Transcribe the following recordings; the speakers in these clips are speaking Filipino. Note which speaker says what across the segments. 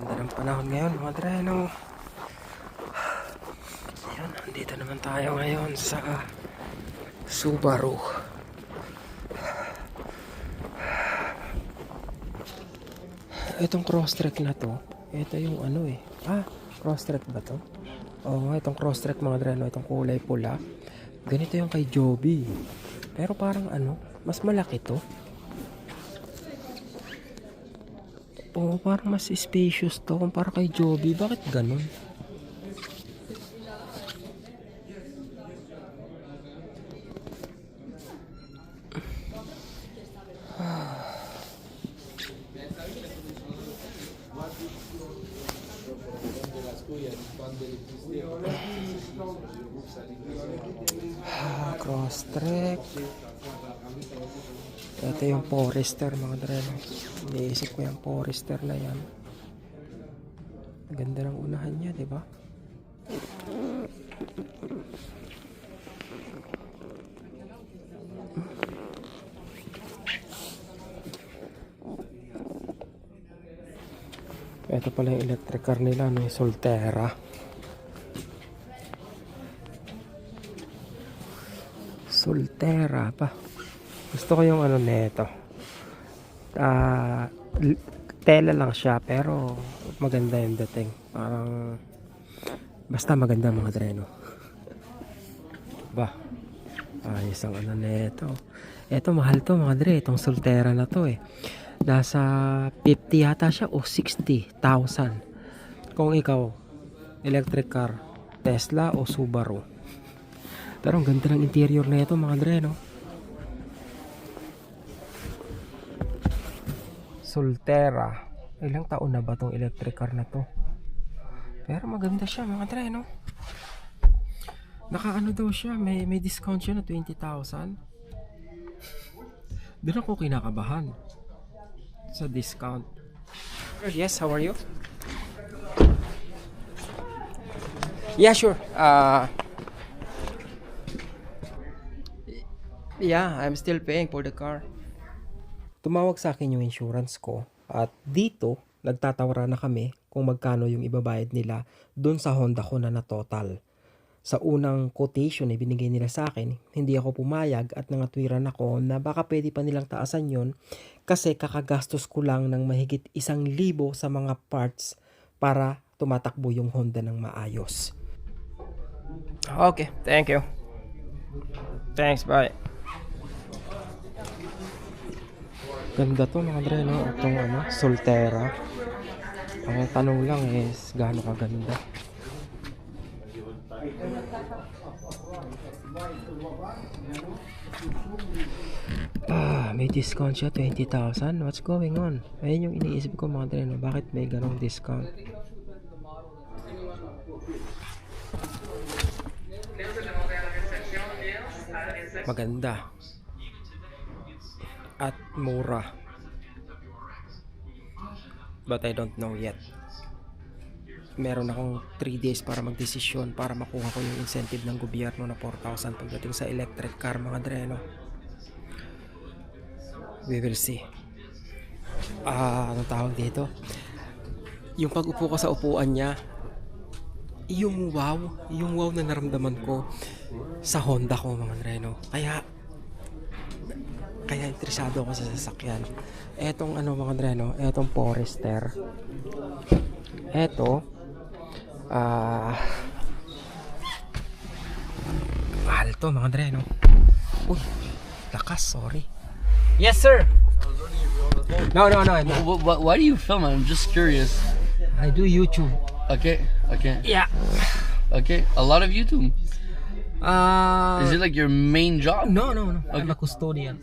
Speaker 1: Ganda ng panahon ngayon mga dreno. Ayan, nandito naman tayo ngayon sa Subaru. Itong cross-track na to, ito yung ano eh. Ah, cross-track ba to? Oo nga, itong cross-track mga dreno, itong kulay pula. Ganito yung kay Joby. Pero parang ano, mas malaki to. Oo, parang mas spacious to kumpara kay Joby. Bakit ganun? Ito yung Forester mga dreno. Iniisip ko yung Forester na yan. Ang Ganda ng unahan niya, di ba? Ito pala yung electric car nila, no? yung Solterra. Solterra pa. Gusto ko yung ano nito. Ah, l- tela lang siya pero maganda yung dating. Parang basta maganda mga dreno. Ba. Ayos ang ano nito. Ito mahal to mga dre, itong Solterra na to eh. Nasa 50 yata siya o 60,000. Kung ikaw electric car, Tesla o Subaru. Pero ang ganda ng interior na ito mga dre, no? Solterra. Ilang taon na ba tong electric car na to? Pero maganda siya mga dre, no? Nakaano daw siya, may, may discount siya na 20,000. Doon ako kinakabahan sa discount. Yes, how are you? Yeah, sure. Uh, Yeah, I'm still paying for the car. Tumawag sa akin yung insurance ko at dito nagtatawara na kami kung magkano yung ibabayad nila doon sa Honda ko na na total. Sa unang quotation na binigay nila sa akin, hindi ako pumayag at nangatwiran ako na baka pwede pa nilang taasan yon kasi kakagastos ko lang ng mahigit isang libo sa mga parts para tumatakbo yung Honda ng maayos. Okay, thank you. Thanks, bye. Ganda to mga dre, no? Itong ano, Solterra. Ang tanong lang is, gaano kaganda? Ah, may discount siya, 20,000. What's going on? Ayun yung iniisip ko mga dre, no? Bakit may ganong discount? Maganda at mura. But I don't know yet. Meron akong 3 days para magdesisyon para makuha ko yung incentive ng gobyerno na 4,000 pagdating sa electric car mga dreno. We will see. Ah, anong tawag dito? Yung pag-upo ko sa upuan niya, yung wow, yung wow na naramdaman ko sa Honda ko mga dreno. Kaya kaya interesado ako sa sasakyan. Etong ano mga dreno, etong Forester. Eto ah mahal to mga dreno. Uy, lakas, sorry. Yes, sir. No, no, no. I'm not.
Speaker 2: Wh- wh- why do you film? I'm just curious.
Speaker 1: I do YouTube.
Speaker 2: Okay, okay,
Speaker 1: Yeah.
Speaker 2: okay. A lot of YouTube.
Speaker 1: Uh,
Speaker 2: Is it like your main job?
Speaker 1: no, no, no. I'm a custodian.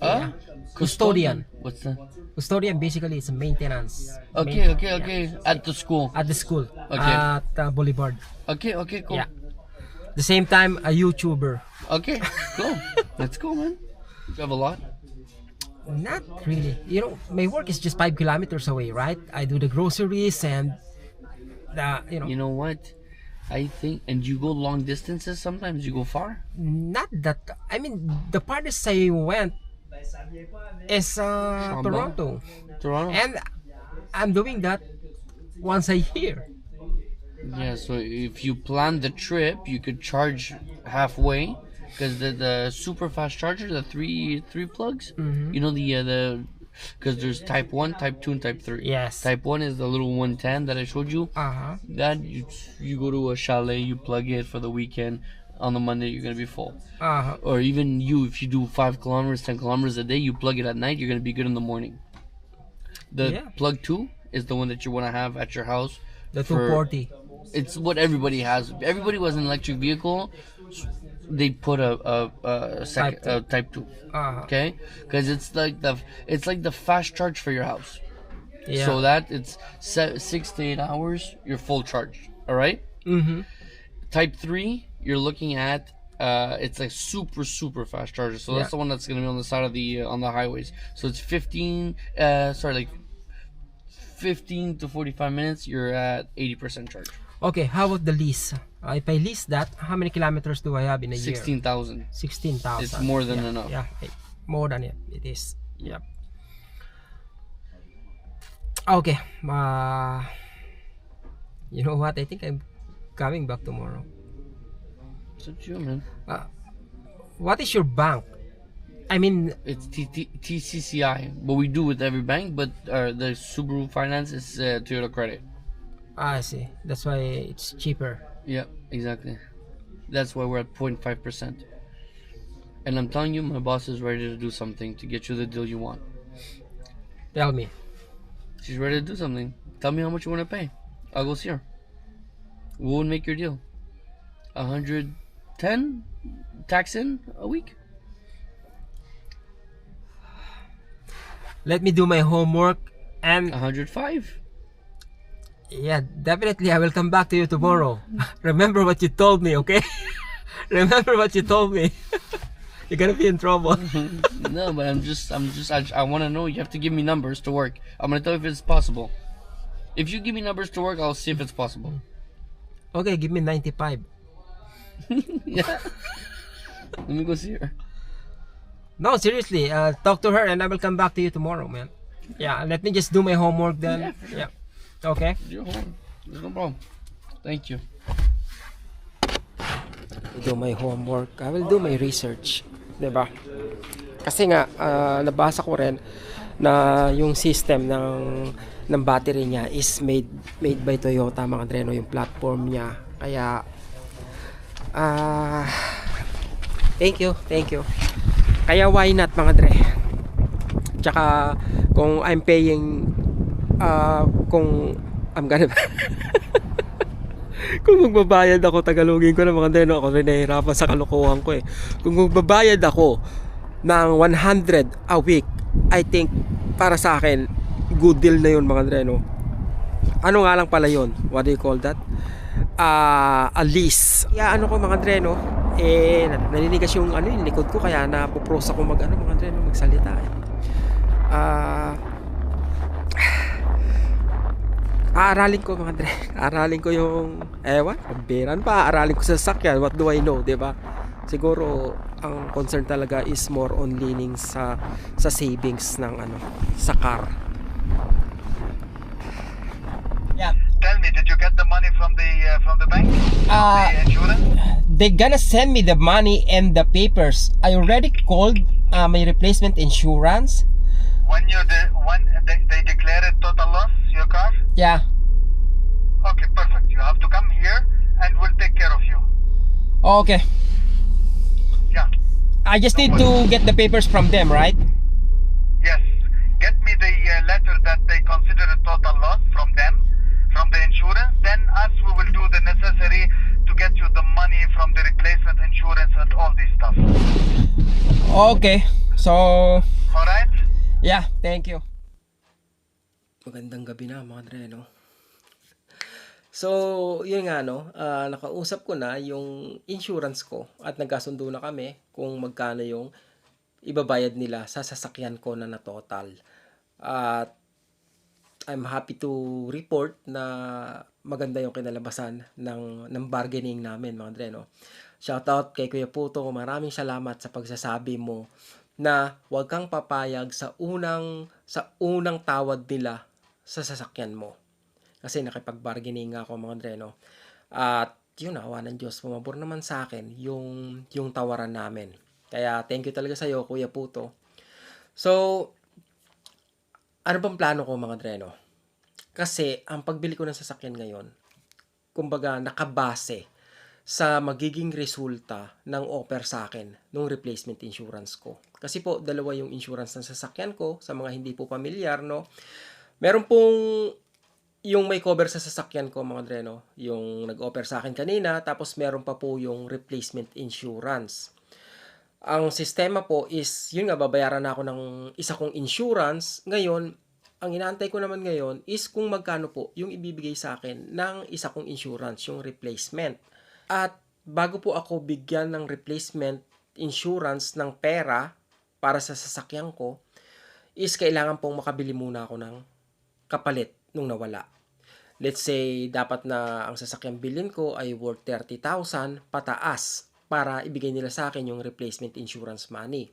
Speaker 2: Huh?
Speaker 1: Custodian.
Speaker 2: What's that?
Speaker 1: Custodian basically is maintenance.
Speaker 2: Okay, okay, okay. At the school.
Speaker 1: At the school.
Speaker 2: Okay.
Speaker 1: At uh, Boulevard.
Speaker 2: Okay, okay, cool.
Speaker 1: Yeah. The same time, a YouTuber.
Speaker 2: Okay, cool. Let's go, man. You have a lot.
Speaker 1: Not really. You know, my work is just five kilometers away, right? I do the groceries and the, you know,
Speaker 2: You know what? I think, and you go long distances. Sometimes you go far.
Speaker 1: not that. I mean, the farthest I went is uh, Toronto,
Speaker 2: Toronto.
Speaker 1: and I'm doing that once a year.
Speaker 2: Yeah, so if you plan the trip, you could charge halfway because the the super fast charger, the three three plugs, you know the uh, the because there's type one, type two, and type three.
Speaker 1: Yes.
Speaker 2: Type one is the little 110 that I showed you.
Speaker 1: Uh-huh.
Speaker 2: That you you go to a chalet, you plug it for the weekend. On the Monday, you're gonna be full.
Speaker 1: Uh-huh.
Speaker 2: Or even you, if you do five kilometers, ten kilometers a day, you plug it at night, you're gonna be good in the morning. The
Speaker 1: Yeah.
Speaker 2: plug two is the one that you want to have at your house.
Speaker 1: The
Speaker 2: for-
Speaker 1: 240.
Speaker 2: It's what everybody has. Everybody who has an electric vehicle, they put a a, a second
Speaker 1: Type
Speaker 2: type, type two.
Speaker 1: Uh-huh.
Speaker 2: Okay, because it's like the it's like the fast charge for your house.
Speaker 1: Yeah.
Speaker 2: So that it's six to eight hours, you're full charged. All right.
Speaker 1: mm-hmm.
Speaker 2: Type three, you're looking at uh, it's like super super fast charger. So
Speaker 1: Yeah.
Speaker 2: that's the one that's gonna be on the side of the uh, on the highways. So it's 15, uh, sorry, like 15 to 45 minutes. You're at 80 percent charge.
Speaker 1: Okay, how about the lease? Uh, if I lease that, how many kilometers do I have in a year?
Speaker 2: Sixteen thousand.
Speaker 1: 16,000.
Speaker 2: It's more than
Speaker 1: yeah,
Speaker 2: enough.
Speaker 1: Yeah, more than it. It is. Yep. Okay. Uh, you know what? I think I'm coming back tomorrow.
Speaker 2: It's up to you, man.
Speaker 1: What is your bank? I mean,
Speaker 2: It's T- T- TCCI. What we do with every bank, but uh, the Subaru Finance is uh, Toyota Credit.
Speaker 1: I see. That's why it's cheaper.
Speaker 2: Yeah, exactly. That's why we're at 0.5 percent. And I'm telling you, my boss is ready to do something to get you the deal you want.
Speaker 1: Tell me.
Speaker 2: She's ready to do something. Tell me how much you want to pay. I'll go see her. What would make your deal? A hundred ten tax in a week?
Speaker 1: Let me do my homework and
Speaker 2: hundred five?
Speaker 1: yeah, definitely I will come back to you tomorrow. Remember what you told me, okay? Remember what you told me. You're gonna be in trouble.
Speaker 2: no, but I'm just, I'm just, I, I want to know. You have to give me numbers to work. I'm gonna tell you if it's possible. If you give me numbers to work, I'll see if it's possible.
Speaker 1: Okay, give me 95.
Speaker 2: yeah. Let me go see her.
Speaker 1: No, seriously, uh, talk to her and I will come back to you tomorrow, man. Yeah, let me just do my homework then.
Speaker 2: Yeah, sure.
Speaker 1: Yeah. Okay.
Speaker 2: You're home. There's no problem. Thank you.
Speaker 1: do my homework. I will do my research. 'Di ba? Kasi nga, ah, nabasa ko rin na yung system ng ng battery niya is made made by Toyota mga Dreno yung platform niya. Kaya ah thank you, thank you. Kaya why not mga Dre? Tsaka kung I'm paying ah kung I'm gonna kung magbabayad ako, tagalogin ko na mga deno, ako rin nahihirapan sa kalokohan ko eh. Kung magbabayad ako ng 100 a week, I think para sa akin, good deal na yun mga dreno. Ano nga lang pala yun? What do you call that? Ah, a lease. Kaya ano ko mga dreno, eh, naninigas yung ano yung likod ko, kaya napopros ako mag ano mga dreno, magsalita eh. Ah, aaralin ko mga dre. Aaralin ko yung ewan, pambiran pa. Aaralin ko sa sakyan. What do I know, ba? Siguro ang concern talaga is more on leaning sa sa savings ng ano, sa car.
Speaker 3: Tell me, did you get the money from the uh, from the bank?
Speaker 1: Uh,
Speaker 3: the insurance?
Speaker 1: they gonna send me the money and the papers. I already called uh, my replacement insurance.
Speaker 3: When you de- when they, they declared total loss your car?
Speaker 1: Yeah.
Speaker 3: Okay, perfect. You have to come here and we'll take care of you.
Speaker 1: Okay.
Speaker 3: Yeah.
Speaker 1: I just need to get the papers from them, right?
Speaker 3: Yes. Get me the uh, letter that they consider a total money from the replacement insurance and all this stuff.
Speaker 1: Okay. So,
Speaker 3: All right?
Speaker 1: Yeah, thank you. Magandang gabi na mga Dre, no? So, yun nga, no? ah, nakausap ko na yung insurance ko at nagkasundo na kami kung magkano yung ibabayad nila sa sasakyan ko na na total. At I'm happy to report na maganda yung kinalabasan ng, ng bargaining namin, mga Dre, no? Shoutout kay Kuya Puto, maraming salamat sa pagsasabi mo na huwag kang papayag sa unang sa unang tawad nila sa sasakyan mo. Kasi nakipag-bargaining ako mga Dre, no? At yun, awa ng Diyos, pumabor naman sa akin yung, yung tawaran namin. Kaya thank you talaga sa'yo, Kuya Puto. So, ano bang plano ko mga Dre, no? Kasi ang pagbili ko ng sasakyan ngayon, kumbaga nakabase sa magiging resulta ng offer sa akin ng replacement insurance ko. Kasi po, dalawa yung insurance ng sasakyan ko sa mga hindi po pamilyar, no? Meron pong yung may cover sa sasakyan ko, mga Dre, no? Yung nag-offer sa akin kanina, tapos meron pa po yung replacement insurance. Ang sistema po is, yun nga, babayaran na ako ng isa kong insurance. Ngayon, ang inaantay ko naman ngayon is kung magkano po yung ibibigay sa akin ng isa kong insurance, yung replacement. At bago po ako bigyan ng replacement insurance ng pera para sa sasakyan ko, is kailangan pong makabili muna ako ng kapalit nung nawala. Let's say, dapat na ang sasakyan bilhin ko ay worth 30,000 pataas para ibigay nila sa akin yung replacement insurance money.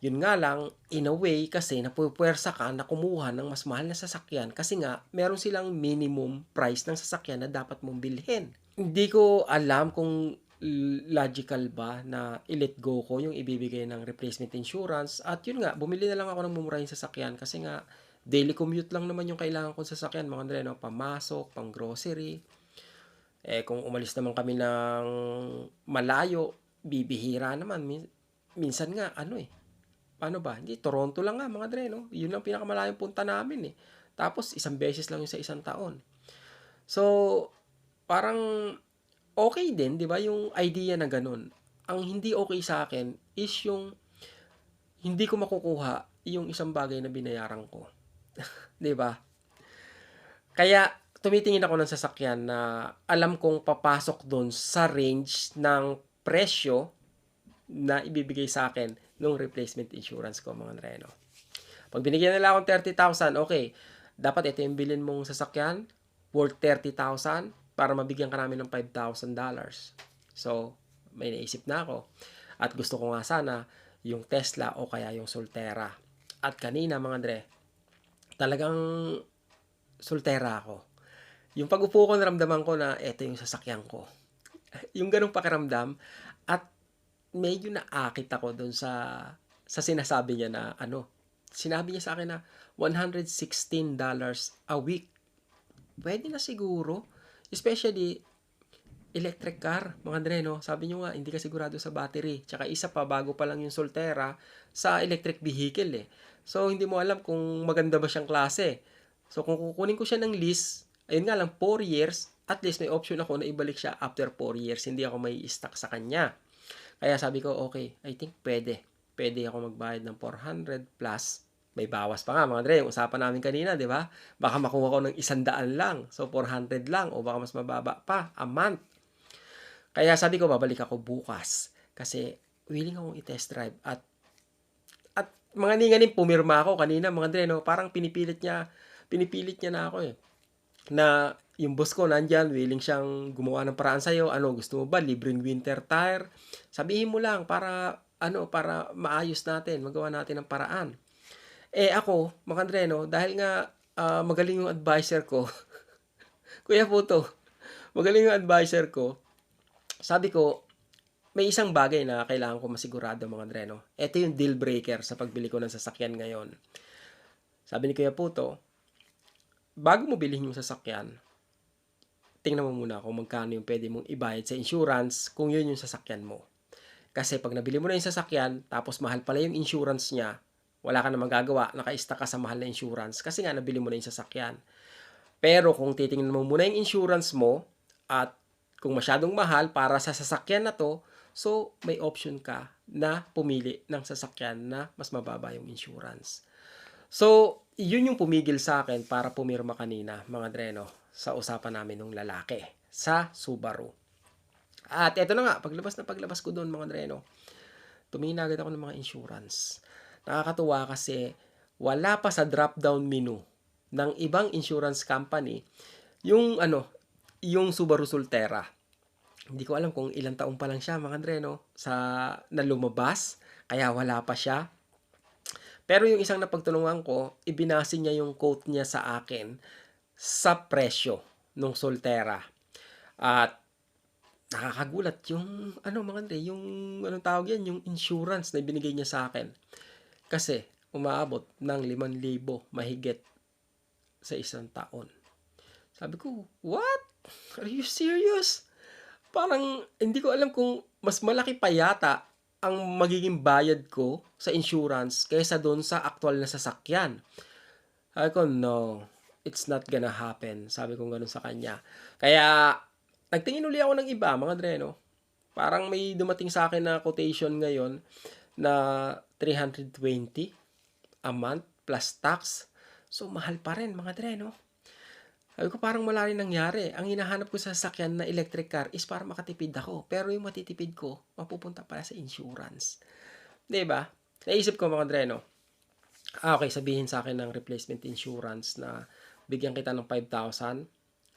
Speaker 1: Yun nga lang, in a way, kasi napupuwersa ka na kumuha ng mas mahal na sasakyan kasi nga, meron silang minimum price ng sasakyan na dapat mong bilhin. Hindi ko alam kung logical ba na i-let go ko yung ibibigay ng replacement insurance at yun nga, bumili na lang ako ng mumurahing sasakyan kasi nga, daily commute lang naman yung kailangan kong sasakyan, mga Andre, no? pamasok, pang grocery. Eh, kung umalis naman kami ng malayo, bibihira naman. Min- minsan nga, ano eh, paano ba? Hindi, Toronto lang nga, mga Dre, no? Yun ang pinakamalayong punta namin eh. Tapos, isang beses lang yun sa isang taon. So, parang okay din, di ba, yung idea na ganun. Ang hindi okay sa akin is yung hindi ko makukuha yung isang bagay na binayaran ko. di ba? Kaya, tumitingin ako ng sasakyan na alam kong papasok doon sa range ng presyo na ibibigay sa akin nung replacement insurance ko mga Reno. Pag binigyan nila akong 30,000, okay, dapat ito yung bilin mong sasakyan worth 30,000 para mabigyan ka namin ng $5,000. So, may naisip na ako. At gusto ko nga sana yung Tesla o kaya yung Solterra. At kanina mga Andre, talagang Solterra ako. Yung pag-upo ko, naramdaman ko na eto yung sasakyan ko. yung ganong pakiramdam at medyo naakit ako doon sa sa sinasabi niya na ano, sinabi niya sa akin na $116 a week. Pwede na siguro. Especially, electric car, mga Andre, no? Sabi niyo nga, hindi ka sigurado sa battery. Tsaka isa pa, bago pa lang yung Solterra sa electric vehicle, eh. So, hindi mo alam kung maganda ba siyang klase. So, kung kukunin ko siya ng lease, ayun nga lang, 4 years, at least may option ako na ibalik siya after 4 years. Hindi ako may stuck sa kanya. Kaya sabi ko, okay, I think pwede. Pwede ako magbayad ng 400 plus. May bawas pa nga, mga Dre. Yung usapan namin kanina, di ba? Baka makuha ko ng isandaan lang. So, 400 lang. O baka mas mababa pa, a month. Kaya sabi ko, babalik ako bukas. Kasi, willing akong i-test drive. At, at mga ninganin, pumirma ako kanina, mga Dre, no? Parang pinipilit niya, pinipilit niya na ako eh. Na, yung boss ko nandyan, willing siyang gumawa ng paraan sa'yo. Ano, gusto mo ba? Libreng winter tire. Sabihin mo lang para, ano, para maayos natin, magawa natin ng paraan. Eh ako, mga Andre, no, dahil nga ah, magaling yung advisor ko, Kuya Puto, magaling yung advisor ko, sabi ko, may isang bagay na kailangan ko masigurado mga Andre, no. Ito yung deal breaker sa pagbili ko ng sasakyan ngayon. Sabi ni Kuya Puto, bago mo bilhin yung sasakyan, tingnan mo muna kung magkano yung pwede mong ibayad sa insurance kung yun yung sasakyan mo. Kasi pag nabili mo na yung sasakyan, tapos mahal pala yung insurance niya, wala ka na magagawa, naka-stack ka sa mahal na insurance kasi nga nabili mo na yung sasakyan. Pero kung titingnan mo muna yung insurance mo at kung masyadong mahal para sa sasakyan na to, so may option ka na pumili ng sasakyan na mas mababa yung insurance. So, yun yung pumigil sa akin para pumirma kanina, mga dreno, sa usapan namin ng lalaki sa Subaru. At eto na nga, paglabas na paglabas ko doon, mga dreno, tumingin agad ako ng mga insurance. Nakakatuwa kasi wala pa sa drop-down menu ng ibang insurance company yung ano, yung Subaru Solterra. Hindi ko alam kung ilang taong pa lang siya, mga Andre, no? Sa, na lumabas, kaya wala pa siya. Pero yung isang napagtulungan ko, ibinase niya yung quote niya sa akin sa presyo ng Soltera. At nakakagulat yung ano mga Andre, yung anong tawag yan, yung insurance na binigay niya sa akin. Kasi umaabot ng 5,000 mahigit sa isang taon. Sabi ko, what? Are you serious? Parang hindi ko alam kung mas malaki pa yata ang magiging bayad ko sa insurance kaysa doon sa actual na sasakyan. Sabi ko, no, it's not gonna happen. Sabi ko ganun sa kanya. Kaya, nagtingin uli ako ng iba, mga dreno. Parang may dumating sa akin na quotation ngayon na 320 a month plus tax. So, mahal pa rin, mga dreno. Sabi ko, parang wala rin nangyari. Ang hinahanap ko sa sasakyan na electric car is para makatipid ako. Pero yung matitipid ko, mapupunta pala sa insurance. ba? Naisip ko mga dreno. Ah, okay, sabihin sa akin ng replacement insurance na bigyan kita ng 5,000.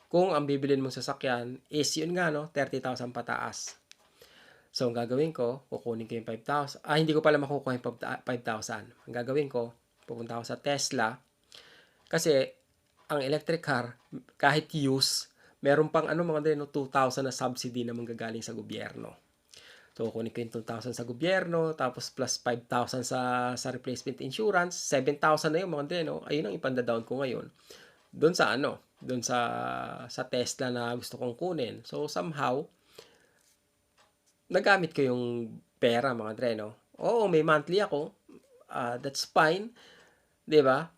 Speaker 1: Kung ang bibilin mong sasakyan is yun nga no, 30,000 pataas. So, ang gagawin ko, kukunin ko yung 5,000. Ah, hindi ko pala makukuha yung 5,000. Ang gagawin ko, pupunta ako sa Tesla. Kasi, ang electric car, kahit use, meron pang ano mga din, no, 2,000 na subsidy na manggagaling sa gobyerno. So, kunin ko yung 2,000 sa gobyerno, tapos plus 5,000 sa, sa replacement insurance, 7,000 na yung mga din, no? Ayun ang ipanda-down ko ngayon. Doon sa ano, doon sa, sa Tesla na gusto kong kunin. So, somehow, nagamit ko yung pera, mga dre, no? Oo, may monthly ako. Ah, that's fine. ba?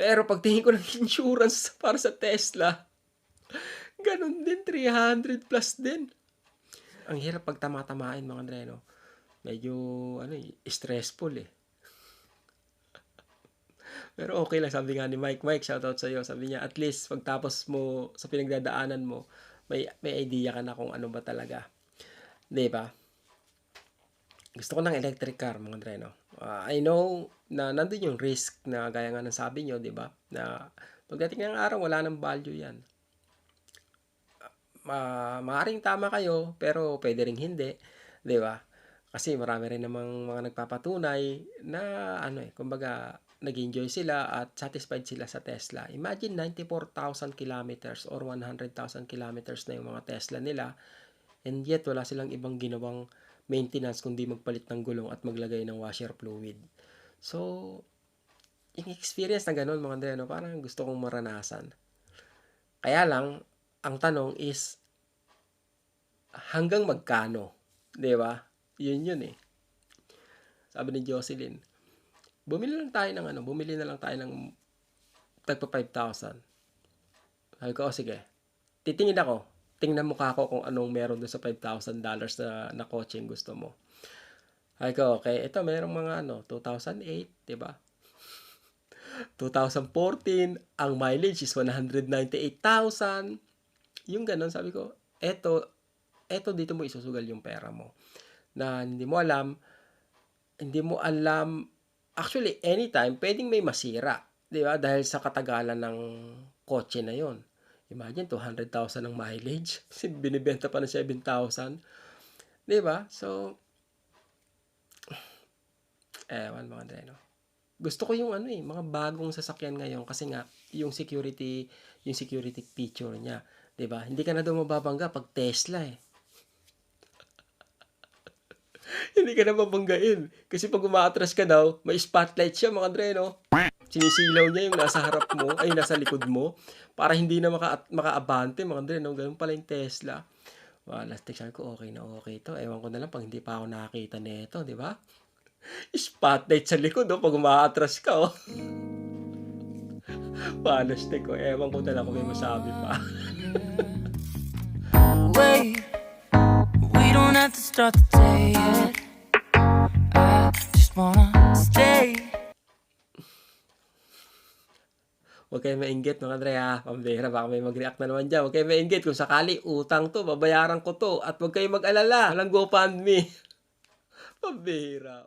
Speaker 1: Pero pagtingin ko ng insurance para sa Tesla, ganun din, 300 plus din. Ang hirap pag tamatamain mga Andre? Medyo, ano eh, stressful eh. Pero okay lang, sabi nga ni Mike, Mike, shoutout sa iyo. Sabi niya, at least pagtapos mo sa pinagdadaanan mo, may, may idea ka na kung ano ba talaga. 'Di ba? Gusto ko ng electric car, mga Andre, no? Ah, I know na nandun yung risk na gaya nga ng sabi nyo, di ba? Na pagdating ng araw, wala nang value yan. Ma maaring tama kayo, pero pwede ring hindi, di ba? Kasi marami rin namang mga nagpapatunay na ano eh, kumbaga nag-enjoy sila at satisfied sila sa Tesla. Imagine 94,000 kilometers or 100,000 kilometers na yung mga Tesla nila and yet wala silang ibang ginawang maintenance kundi magpalit ng gulong at maglagay ng washer fluid. So, yung experience na ganun mga Andre, no, parang gusto kong maranasan. Kaya lang, ang tanong is, hanggang magkano? Di ba? Yun yun eh. Sabi ni Jocelyn, bumili lang tayo ng ano, bumili na lang tayo ng tagpa 5,000. Sabi ko, oh, sige. Titingin ako. Tingnan mukha ko kung anong meron doon sa $5,000 na, na yung gusto mo. Ko, okay, ito merong mga ano, 2008, di ba? 2014, ang mileage is 198,000. Yung ganun, sabi ko, eto, eto dito mo isusugal yung pera mo. Na hindi mo alam, hindi mo alam, actually, anytime, pwedeng may masira. Di ba? Dahil sa katagalan ng kotse na yon. Imagine, 200,000 ang mileage. Binibenta pa ng 7,000. Di ba? So, ewan mga dreno. Gusto ko yung ano eh, mga bagong sasakyan ngayon kasi nga yung security, yung security feature niya, 'di ba? Hindi ka na daw mababangga pag Tesla eh. Hindi ka na mabanggain. Kasi pag umaatras ka daw, may spotlight siya mga dreno. Sinisilaw niya yung nasa harap mo, ay nasa likod mo, para hindi na maka, makaabante mga dreno. Ganun pala yung Tesla. Well, last ko, okay na okay to. Ewan ko na lang pag hindi pa ako nakakita nito, di ba? Spotlight sa likod, oh, pag umaatras ka, oh. Palas ko, ewan ko na lang kung may masabi pa.
Speaker 4: Wait, we don't have to start the day yet. I just wanna stay.
Speaker 1: Huwag kayo mainggit mga Dre ha. Pambira, baka may mag-react na naman dyan. Huwag kayo mainggit. Kung sakali, utang to, babayaran ko to. At huwag kayo mag-alala. Walang GoFundMe. Pambira.